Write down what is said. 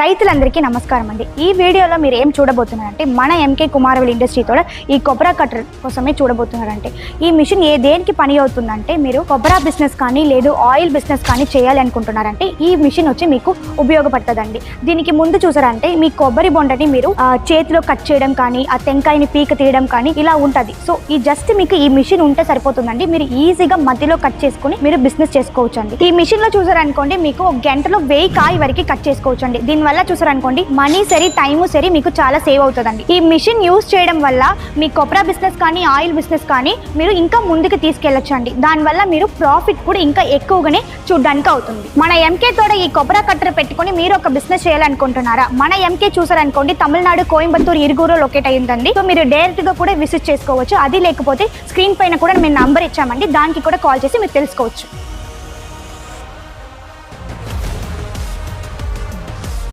రైతులందరికీ నమస్కారం అండి. ఈ వీడియోలో మీరు ఏం చూడబోతున్నారంటే మన ఎంకే కుమారవల్ ఇండస్ట్రీతో ఈ కొబ్బరా కట్టర్ కోసమే చూడబోతున్నారంటే. ఈ మిషన్ ఏ దేనికి పని అవుతుందంటే మీరు కొబ్బరా బిజినెస్ కానీ లేదు ఆయిల్ బిజినెస్ కానీ చేయాలి అనుకుంటున్నారంటే ఈ మిషన్ వచ్చి మీకు ఉపయోగపడుతుందండి. దీనికి ముందు చూసారంటే మీ కొబ్బరి బొండని మీరు చేతిలో కట్ చేయడం కానీ ఆ టెంకాయని పీక తీయడం కానీ ఇలా ఉంటుంది. సో ఈ జస్ట్ మీకు ఈ మిషన్ ఉంటే సరిపోతుందండి. మీరు ఈజీగా మధ్యలో కట్ చేసుకుని మీరు బిజినెస్ చేసుకోవచ్చు అండి ఈ మిషన్లో చూసారనుకోండి మీకు ఒక గంటలో వెయ్యి కాయ వరకు కట్ చేసుకోవచ్చు అండి దీనివల్ల చూసారనుకోండి మనీ సరి టైము సరి మీకు చాలా సేవ్ అవుతుందండి. ఈ మిషన్ యూస్ చేయడం వల్ల మీ కొబ్బరా బిజినెస్ కానీ ఆయిల్ బిజినెస్ కానీ మీరు ఇంకా ముందుకు తీసుకెళ్ళొచ్చండి. దానివల్ల మీరు ప్రాఫిట్ కూడా ఇంకా ఎక్కువగానే చూడడానికి అవుతుంది. మన ఎంకే తోడ ఈ కొబ్బరా కట్టర్ పెట్టుకొని మీరు ఒక బిజినెస్ చేయాలనుకుంటున్నారా? మన ఎంకే చూసారనుకోండి తమిళనాడు కోయంబత్తూరు ఇరుగురు లొకేట్ అయ్యిందండి. సో మీరు డైరెక్ట్గా కూడా విజిట్ చేసుకోవచ్చు. అది లేకపోతే స్క్రీన్ పైన కూడా మేము నంబర్ ఇచ్చామండి. దానికి కూడా కాల్ చేసి మీరు తెలుసుకోవచ్చు.